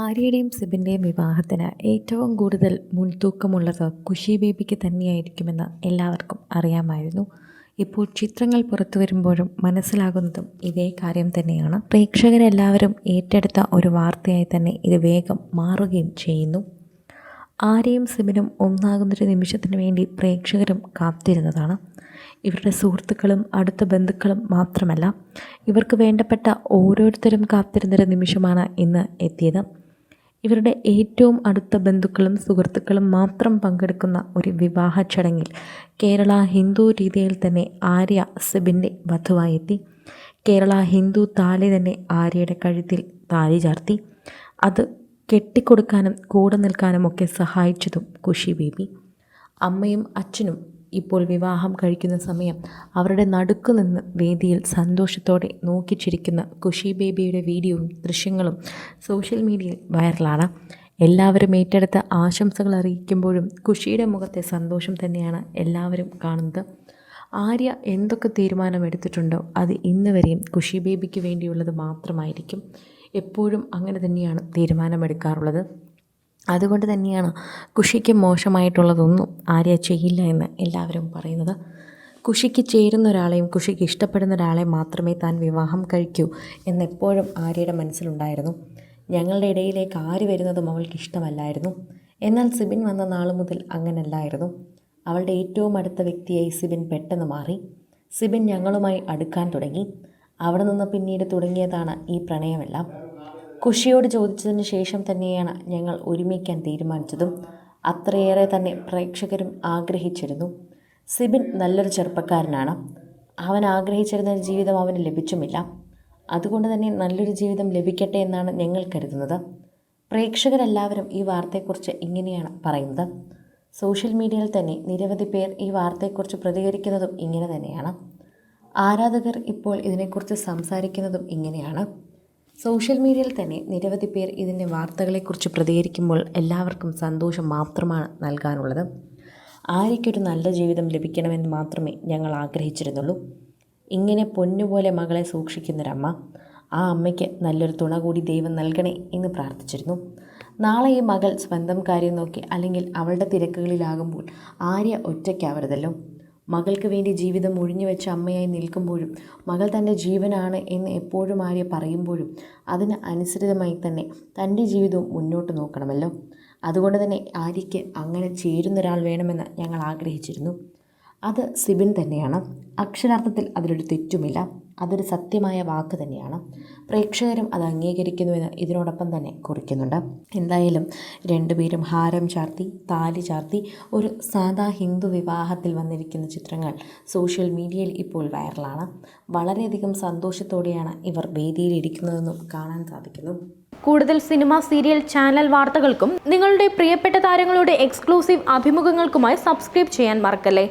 ആര്യയുടെയും സിബിന്റെയും വിവാഹത്തിന് ഏറ്റവും കൂടുതൽ മുൻതൂക്കമുള്ളത് കുഷി ബേബിക്ക് തന്നെയായിരിക്കുമെന്ന് എല്ലാവർക്കും അറിയാമായിരുന്നു. ഇപ്പോൾ ചിത്രങ്ങൾ പുറത്തു വരുമ്പോഴും മനസ്സിലാകുന്നതും ഇതേ കാര്യം തന്നെയാണ്. പ്രേക്ഷകരെല്ലാവരും ഏറ്റെടുത്ത ഒരു വാർത്തയായി തന്നെ ഇത് വേഗം മാറുകയും ചെയ്യുന്നു. ആര്യയും സിബിനും ഒന്നാകുന്നൊരു നിമിഷത്തിന് വേണ്ടി പ്രേക്ഷകരും കാത്തിരുന്നതാണ്. ഇവരുടെ സുഹൃത്തുക്കളും അടുത്ത ബന്ധുക്കളും മാത്രമല്ല ഇവർക്ക് വേണ്ടപ്പെട്ട ഓരോരുത്തരും കാത്തിരുന്നൊരു നിമിഷമാണ് ഇന്ന് എത്തിയത്. ഇവരുടെ ഏറ്റവും അടുത്ത ബന്ധുക്കളും സുഹൃത്തുക്കളും മാത്രം പങ്കെടുക്കുന്ന ഒരു വിവാഹ ചടങ്ങിൽ കേരള ഹിന്ദു രീതിയിൽ തന്നെ ആര്യ സിബിന്റെ വധുവായെത്തി കേരള ഹിന്ദു താലി തന്നെ ആര്യയുടെ കഴുത്തിൽ താലി ചാർത്തി. അത് കെട്ടിക്കൊടുക്കാനും കൂടെ നിൽക്കാനും ഒക്കെ സഹായിച്ചതും കുഷി ബേബി. അമ്മയും അച്ഛനും ഇപ്പോൾ വിവാഹം കഴിക്കുന്ന സമയം അവരുടെ നടുക്ക് നിന്ന് വേദിയിൽ സന്തോഷത്തോടെ നോക്കിച്ചിരിക്കുന്ന കുഷി ബേബിയുടെ വീഡിയോയും ദൃശ്യങ്ങളും സോഷ്യൽ മീഡിയയിൽ വൈറലാണ്. എല്ലാവരും ഏറ്റെടുത്ത് ആശംസകൾ അറിയിക്കുമ്പോഴും കുഷിയുടെ മുഖത്തെ സന്തോഷം തന്നെയാണ് എല്ലാവരും കാണുന്നത്. ആര്യ എന്തൊക്കെ തീരുമാനമെടുത്തിട്ടുണ്ടോ അത് ഇന്ന് വരെയും കുഷി ബേബിക്ക് വേണ്ടിയുള്ളത് മാത്രമായിരിക്കും. എപ്പോഴും അങ്ങനെ തന്നെയാണ് തീരുമാനമെടുക്കാറുള്ളത്. അതുകൊണ്ട് തന്നെയാണ് കുഷിക്ക് മോശമായിട്ടുള്ളതൊന്നും ആര്യ ചെയ്യില്ല എന്ന് എല്ലാവരും പറയുന്നത്. കുഷിക്ക് ചേരുന്ന ഒരാളെയും കുഷിക്ക് ഇഷ്ടപ്പെടുന്ന ഒരാളെ മാത്രമേ താൻ വിവാഹം കഴിക്കൂ എന്നെപ്പോഴും ആര്യയുടെ മനസ്സിലുണ്ടായിരുന്നു. ഞങ്ങളുടെ ഇടയിലേക്ക് ആര് വരുന്നതും അവൾക്ക് ഇഷ്ടമല്ലായിരുന്നു. എന്നാൽ സിബിൻ വന്ന നാൾ മുതൽ അങ്ങനല്ലായിരുന്നു. അവളുടെ ഏറ്റവും അടുത്ത വ്യക്തിയായി സിബിൻ പെട്ടെന്ന് മാറി. സിബിൻ ഞങ്ങളുമായി അടുക്കാൻ തുടങ്ങി. അവിടെ നിന്ന് പിന്നീട് തുടങ്ങിയതാണ് ഈ പ്രണയമെല്ലാം. കുഷിയോട് ചോദിച്ചതിന് ശേഷം തന്നെയാണ് ഞങ്ങൾ ഒരുമിക്കാൻ തീരുമാനിച്ചതും അത്രയേറെ തന്നെ പ്രേക്ഷകരും ആഗ്രഹിച്ചിരുന്നു. സിബിൻ നല്ലൊരു ചെറുപ്പക്കാരനാണ്. അവൻ ആഗ്രഹിച്ചിരുന്ന ജീവിതം അവന് ലഭിച്ചുമില്ല. അതുകൊണ്ട് തന്നെ നല്ലൊരു ജീവിതം ലഭിക്കട്ടെ എന്നാണ് ഞങ്ങൾ കരുതുന്നത്. പ്രേക്ഷകരെല്ലാവരും ഈ വാർത്തയെക്കുറിച്ച് ഇങ്ങനെയാണ് പറയുന്നത്. സോഷ്യൽ മീഡിയയിൽ തന്നെ നിരവധി പേർ ഈ വാർത്തയെക്കുറിച്ച് പ്രതികരിക്കുന്നതും ഇങ്ങനെ തന്നെയാണ്. ആരാധകർ ഇപ്പോൾ ഇതിനെക്കുറിച്ച് സംസാരിക്കുന്നതും ഇങ്ങനെയാണ്. സോഷ്യൽ മീഡിയയിൽ തന്നെ നിരവധി പേർ ഇതിന്റെ വാർത്തകളെക്കുറിച്ച് പ്രതികരിക്കുമ്പോൾ എല്ലാവർക്കും സന്തോഷം മാത്രമാണ് നൽകാനുള്ളത്. ആര്യയ്ക്കൊരു നല്ല ജീവിതം ലഭിക്കണമെന്ന് മാത്രമേ ഞങ്ങൾ ആഗ്രഹിച്ചിരുന്നുള്ളൂ. ഇങ്ങനെ പൊന്നുപോലെ മകളെ സൂക്ഷിക്കുന്നൊരമ്മ ആ അമ്മയ്ക്ക് നല്ലൊരു തുണ കൂടി ദൈവം നൽകണേ എന്ന് പ്രാർത്ഥിച്ചിരുന്നു. നാളെ ഈ മകൾ സ്വന്തം കാര്യം നോക്കി അല്ലെങ്കിൽ അവളുടെ തിരക്കുകളിലാകുമ്പോൾ ആര്യ ഒറ്റയ്ക്കാവരുതല്ലോ. മകൾക്ക് വേണ്ടി ജീവിതം ഒഴിഞ്ഞു വെച്ച അമ്മയായി നിൽക്കുമ്പോഴും മകൾ തന്റെ ജീവനാണ് എന്ന് എപ്പോഴും ആര്യ പറയുമ്പോഴും അതിന് അനുസൃതമായി തന്നെ തന്റെ ജീവിതവും മുന്നോട്ട് നോക്കണമല്ലോ. അതുകൊണ്ട് തന്നെ ആര്യയ്ക്ക് അങ്ങനെ ചേരുന്നൊരാൾ വേണമെന്ന് ഞങ്ങൾ ആഗ്രഹിച്ചിരുന്നു. അത് സിബിൻ തന്നെയാണ്. അക്ഷരാർത്ഥത്തിൽ അതിലൊരു തെറ്റുമില്ല. അതൊരു സത്യമായ വാക്ക് തന്നെയാണ്. പ്രേക്ഷകരും അത് അംഗീകരിക്കുന്നുവെന്ന് ഇതിനോടൊപ്പം തന്നെ കുറിക്കുന്നുണ്ട്. എന്തായാലും രണ്ടുപേരും ഹാരം ചാർത്തി താലി ചാർത്തി ഒരു സാധാ ഹിന്ദു വിവാഹത്തിൽ വന്നിരിക്കുന്ന ചിത്രങ്ങൾ സോഷ്യൽ മീഡിയയിൽ ഇപ്പോൾ വൈറലാണ്. വളരെയധികം സന്തോഷത്തോടെയാണ് ഇവർ വേദിയിലിരിക്കുന്നതെന്നും കാണാൻ സാധിക്കുന്നു. കൂടുതൽ സിനിമ സീരിയൽ ചാനൽ വാർത്തകൾക്കും നിങ്ങളുടെ പ്രിയപ്പെട്ട താരങ്ങളുടെ എക്സ്ക്ലൂസീവ് അഭിമുഖങ്ങൾക്കുമായി സബ്സ്ക്രൈബ് ചെയ്യാൻ മറക്കല്ലേ?